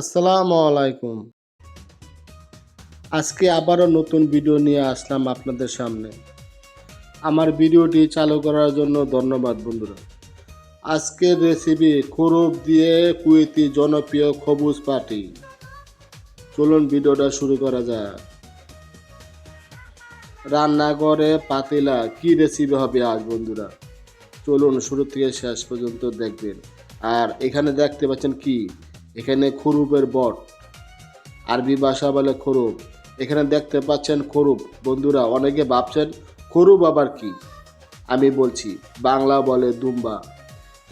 আসসালামু আলাইকুম। আজকে আবারও নতুন ভিডিও নিয়ে আসলাম আপনাদের সামনে। আমার ভিডিওটি চালু করার জন্য ধন্যবাদ, বন্ধুরা। আজকের রেসিপি খরুব দিয়ে কুয়েতি জনপ্রিয় খবুজ পাটি। চলুন ভিডিওটা শুরু করা যাক। রান্নাঘরে পাতিলা, কি রেসিপি হবে আজ, বন্ধুরা? চলুন শুরু থেকে শেষ পর্যন্ত দেখবেন। আর এখানে দেখতে পাচ্ছেন কি? এখানে খরুবের বট। আরবি ভাষা বলে খরুপ। এখানে দেখতে পাচ্ছেন খরুপ। বন্ধুরা, অনেকে ভাবছেন খরুব আবার কি? আমি বলছি, বাংলা বলে দুম্বা।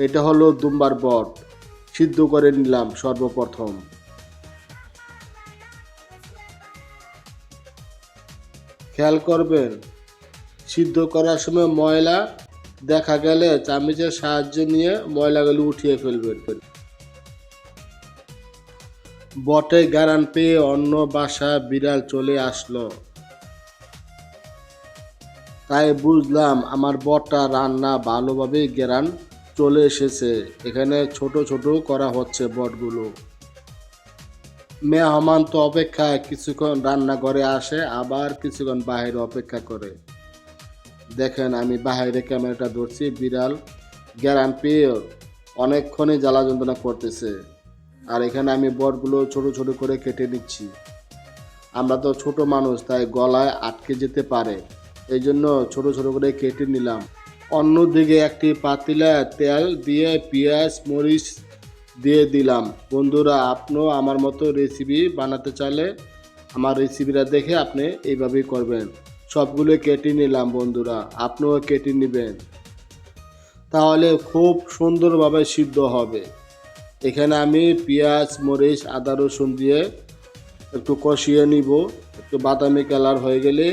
এটা হলো দুম্বার বট। সিদ্ধ করে নিলাম সর্বপ্রথম। খেয়াল করবেন, সিদ্ধ করার সময় ময়লা দেখা গেলে চামিচের সাহায্য নিয়ে ময়লাগুলো উঠিয়ে ফেলবেন। বটে গারান পেয়ে অন্য বাসা বিড়াল চলে আসলো। তাই বুঝলাম আমার বটটা রান্না ভালোভাবে গেরান চলে এসেছে। এখানে ছোট ছোট করা হচ্ছে বটগুলো। মেহমান তো অপেক্ষায় কিছুক্ষণ রান্নাঘরে আসে, আবার কিছুক্ষণ বাইরে অপেক্ষা করে। দেখেন আমি বাইরে ক্যামেরাটা ধরছি, বিড়াল গ্যারান পেয়ে অনেকক্ষণই জ্বালা যন্ত্রণা করতেছে। আর এখানে আমি বটগুলো ছোট ছোট করে কেটে নিচ্ছি। আমরা তো ছোট মানুষ, তাই গলায় আটকে যেতে পারে। এই জন্য ছোট ছোট করে কেটে নিলাম। অন্যদিকে একটি পাতিলা তেল দিয়ে পেঁয়াজ, মরিচ দিয়ে দিলাম। বন্ধুরা, আপনিও আমার মতো রেসিপি বানাতে চাইলে আমার রেসিপিটা দেখে আপনি এইভাবেই করবেন। সবগুলো কেটে নিলাম বন্ধুরা, আপনিও কেটে নেবেন। তাহলে খুব সুন্দরভাবে সিদ্ধ হবে। এখানে আমি পেঁয়াজ, মরিচ, আদা, রসুন দিয়ে একটু কষিয়ে নিব। একটু বাদামি কালার হয়ে গেলে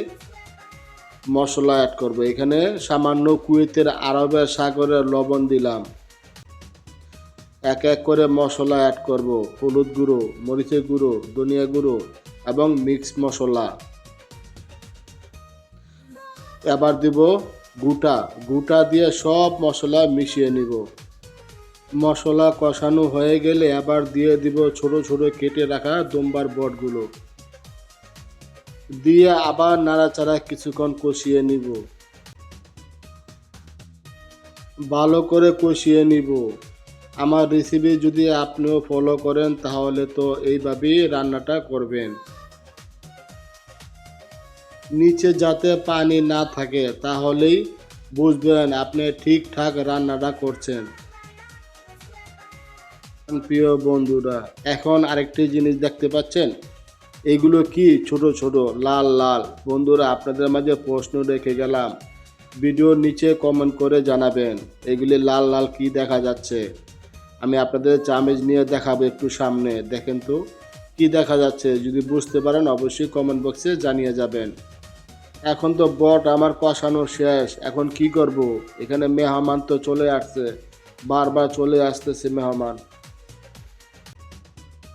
মশলা অ্যাড করব। এখানে সামান্য কুয়েতের আরবের সাগরের লবণ দিলাম। এক এক করে মশলা অ্যাড করব। হলুদ গুঁড়ো, মরিচের গুঁড়ো, ধনিয়া গুঁড়ো এবং মিক্স মশলা। এবার দিব গুটা। গুটা দিয়ে সব মশলা মিশিয়ে নিব। মশলা কষানো হয়ে গেলে আবার দিয়ে দিব ছোট ছোট কেটে রাখা দোম্বার বটগুলো। দিয়ে আবার নাড়াচাড়া কিছুক্ষণ কষিয়ে নিব। ভালো করে কষিয়ে নিব। আমার রেসিপি যদি আপনিও ফলো করেন তাহলে তো এইভাবেই রান্নাটা করবেন। নিচে যাতে পানি না থাকে তাহলেই বুঝবেন আপনি ঠিকঠাক রান্নাটা করছেন। প্রিয় বন্ধুরা, এখন আরেকটি জিনিস দেখতে পাচ্ছেন। এগুলো কি? ছোট ছোট, লাল লাল। বন্ধুরা, আপনাদের মাঝে প্রশ্ন রেখে গেলাম। ভিডিওর নিচে কমেন্ট করে জানাবেন, এগুলি লাল লাল কি দেখা যাচ্ছে? আমি আপনাদের চামেজ নিয়ে দেখাবো একটু সামনে, দেখেন তো, কি দেখা যাচ্ছে? যদি বুঝতে পারেন, অবশ্যই কমেন্ট বক্সে জানিয়ে যাবেন। এখন তো বট আমার কষানো শেষ, এখন কি করব? এখানে মেহমান তো চলে আসছে, বারবার চলে আসতেছে মেহমান।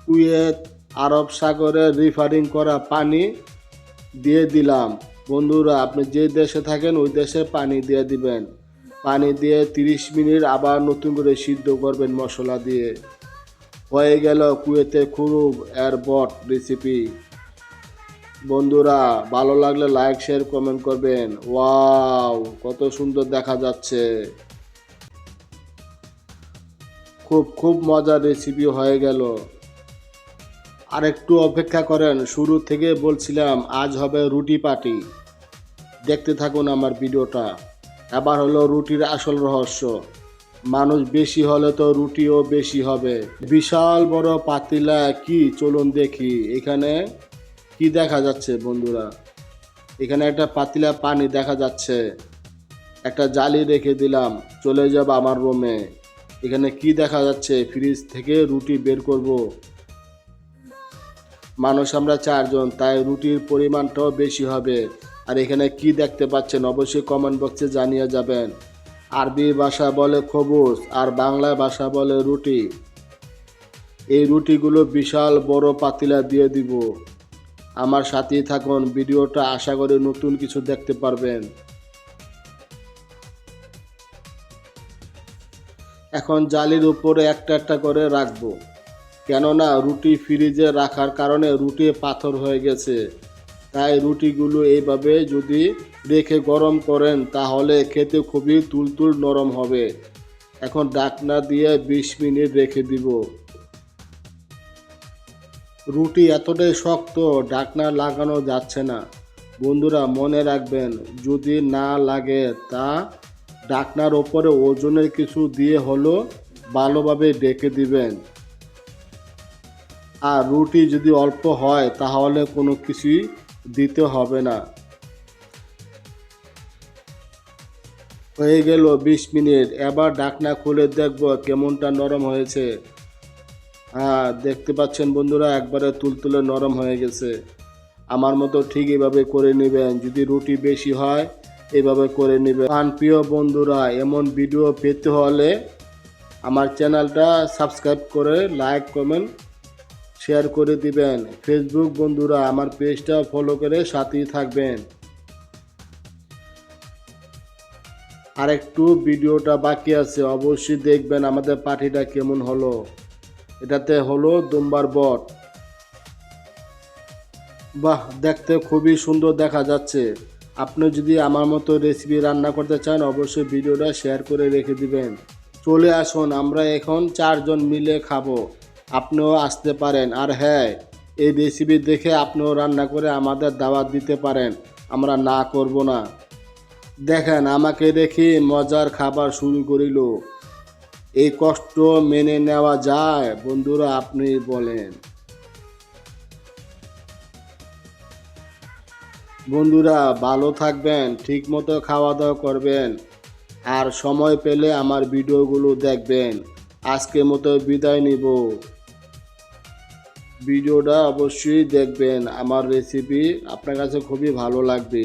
কুয়েত আরব সাগরে রিফারিং করা পানি দিয়ে দিলাম। বন্ধুরা, আপনি যে দেশে থাকেন, ওই দেশে পানি দিয়ে দিবেন। পানি দিয়ে তিরিশ মিনিট আবার নতুন করে সিদ্ধ করবেন মশলা দিয়ে। হয়ে গেল কুয়েতে খুরুব এর বট রেসিপি বন্ধুরা, ভালো লাগলে লাইক শেয়ার কমেন্ট করবেন। ওয়াও কত সুন্দর দেখা যাচ্ছে। খুব খুব মজার রেসিপি হয়ে গেল। আর একটু অপেক্ষা করেন, শুরু থেকে বলছিলাম আজ হবে রুটি পাটি দেখতে থাকুন আমার ভিডিওটা। এবার হলো রুটির আসল রহস্য। মানুষ বেশি হলে তো রুটিও বেশি হবে। বিশাল বড় পাতিলা কি চলুন দেখি। এখানে কি দেখা যাচ্ছে বন্ধুরা? এখানে একটা পাতিলা পানি দেখা যাচ্ছে। একটা জালি রেখে দিলাম। চলে যাব আমার রুমে এখানে কি দেখা যাচ্ছে? ফ্রিজ থেকে রুটি বের করব। মানুষ আমরা চারজন, তাই রুটির পরিমাণটাও বেশি হবে। আর এখানে কি দেখতে পাচ্ছেন অবশ্যই কমেন্ট বক্সে জানিয়ে যাবেন। আরবি ভাষা বলে খবুজ, আর বাংলা ভাষা বলে রুটি। এই রুটিগুলো বিশাল বড় পাতিলা দিয়ে দিব। আমার সাথেই থাকুন, ভিডিওটা আশা করি নতুন কিছু দেখতে পারবেন। এখন জালির উপরে একটা একটা করে রাখব। কেননা রুটি ফ্রিজে রাখার কারণে রুটি পাথর হয়ে গেছে। তাই রুটিগুলো এইভাবে যদি রেখে গরম করেন, তাহলে খেতে খুবই তুলতুল নরম হবে। এখন ডাকনা দিয়ে বিশ মিনিট রেখে দিব। রুটি এতটাই শক্ত ডাকনা লাগানো যাচ্ছে না। বন্ধুরা, মনে রাখবেন, যদি না লাগে তা ডাকনার ওপরে ওজনের কিছু দিয়ে হলো ভালোভাবে ডেকে দিবেন। আর রুটি যদি অল্প হয়, তাহলে কোনো কিছুই দিতে হবে না। হয়ে গেল বিশ মিনিট। এবার ডাকনা খুলে দেখব কেমনটা নরম হয়েছে। হ্যাঁ দেখতে পাচ্ছেন বন্ধুরা, একবারে তুলতুলে নরম হয়ে গেছে। আমার মতো ঠিক এভাবে করে নেবেন। যদি রুটি বেশি হয়, এভাবে করে নেবেন। পান প্রিয় বন্ধুরা, এমন ভিডিও পেতে হলে আমার চ্যানেলটা সাবস্ক্রাইব করে, লাইক, কমেন্ট শেয়ার করে দিবেন। ফেসবুক বন্ধুরা, আমার পেজটা ফলো করে সাথেই থাকবেন। আর একটু ভিডিওটা বাকি আছে, অবশ্যই দেখবেন আমাদের পার্টিটা কেমন হলো। এটাতে হলো দুম্বার বট। বাহ, দেখতে খুবই সুন্দর দেখা যাচ্ছে। আপনি যদি আমার মতো রেসিপি রান্না করতে চান, অবশ্যই ভিডিওটা শেয়ার করে রেখে দিবেন। চলে আসুন, আমরা এখন চারজন মিলে খাব। আপনিও আসতে পারেন। আর হ্যাঁ এই রেসিপি দেখে আপনিও রান্না করে আমাদের দাওয়াত দিতে পারেন। আমরা না করব না। দেখেন, আমাকে দেখি মজার খাবার শুরু করিল। এই কষ্ট মেনে নেওয়া যায়, বন্ধুরা, আপনি বলেন। বন্ধুরা, ভালো থাকবেন ঠিক মতো খাওয়া দাওয়া করবেন, আর সময় পেলে আমার ভিডিওগুলো দেখবেন। আজকে মতো বিদায় নিব। ভিডিওটা অবশ্যই দেখবেন। আমার রেসিপি আপনার কাছে খুবই ভালো লাগবে।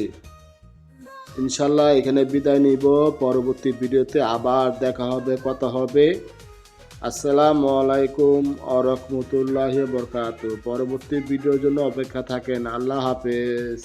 ইনশাল্লাহ এখানে বিদায় নিব। পরবর্তী ভিডিওতে আবার দেখা হবে, কথা হবে। আসসালামু আলাইকুম আ রহমতুল্লাহ বরকাত পরবর্তী ভিডিওর জন্য অপেক্ষা থাকেন। আল্লাহ হাফেজ।